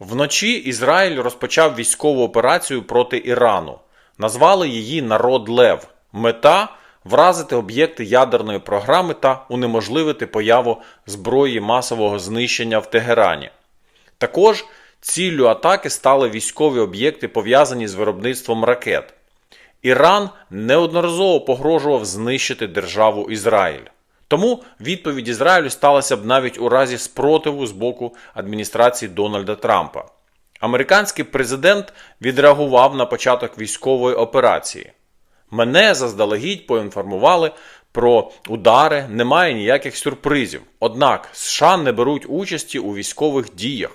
Вночі Ізраїль розпочав військову операцію проти Ірану. Назвали її Народ Лев. Мета вразити об'єкти ядерної програми та унеможливити появу зброї масового знищення в Тегерані. Також ціллю атаки стали військові об'єкти, пов'язані з виробництвом ракет. Іран неодноразово погрожував знищити державу Ізраїль. Тому відповідь Ізраїлю сталася б навіть у разі спротиву з боку адміністрації Дональда Трампа. Американський президент відреагував на початок військової операції. Мене заздалегідь поінформували про удари, немає ніяких сюрпризів. Однак США не беруть участі у військових діях.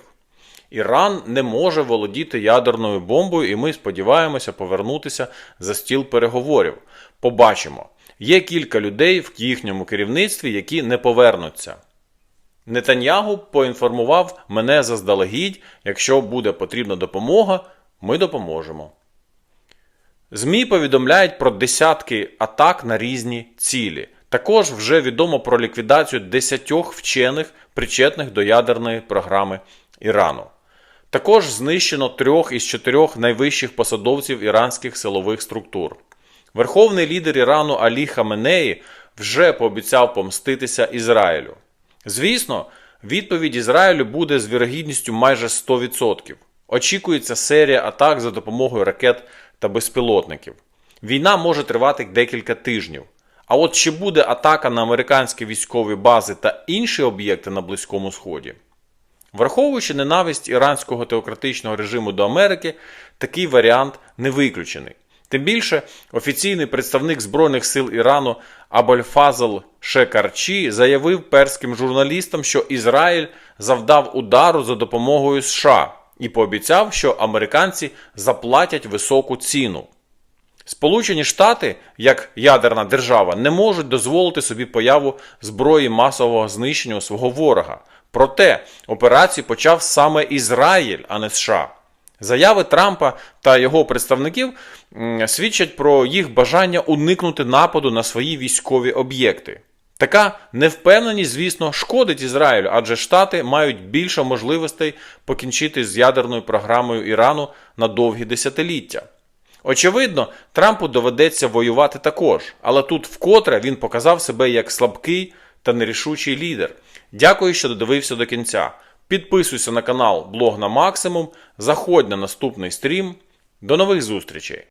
Іран не може володіти ядерною бомбою, і ми сподіваємося повернутися за стіл переговорів. Побачимо. Є кілька людей в їхньому керівництві, які не повернуться. Нетаньягу поінформував мене заздалегідь, якщо буде потрібна допомога, ми допоможемо. ЗМІ повідомляють про десятки атак на різні цілі. Також вже відомо про ліквідацію десятьох вчених, причетних до ядерної програми Ірану. Також знищено трьох із чотирьох найвищих посадовців іранських силових структур. Верховний лідер Ірану Алі Хаменеї вже пообіцяв помститися Ізраїлю. Звісно, відповідь Ізраїлю буде з вірогідністю майже 100%. Очікується серія атак за допомогою ракет та безпілотників. Війна може тривати декілька тижнів. А от чи буде атака на американські військові бази та інші об'єкти на Близькому Сході? Враховуючи ненависть іранського теократичного режиму до Америки, такий варіант не виключений. Тим більше офіційний представник Збройних сил Ірану Абольфазл Шекарчі заявив перським журналістам, що Ізраїль завдав удару за допомогою США і пообіцяв, що американці заплатять високу ціну. Сполучені Штати, як ядерна держава, не можуть дозволити собі появу зброї масового знищення свого ворога. Проте операцію почав саме Ізраїль, а не США. Заяви Трампа та його представників свідчать про їх бажання уникнути нападу на свої військові об'єкти. Така невпевненість, звісно, шкодить Ізраїлю, адже Штати мають більше можливостей покінчити з ядерною програмою Ірану на довгі десятиліття. Очевидно, Трампу доведеться воювати також, але тут вкотре він показав себе як слабкий та нерішучий лідер. Дякую, що додивився до кінця. Підписуйся на канал Блог на Максимум, заходь на наступний стрім. До нових зустрічей!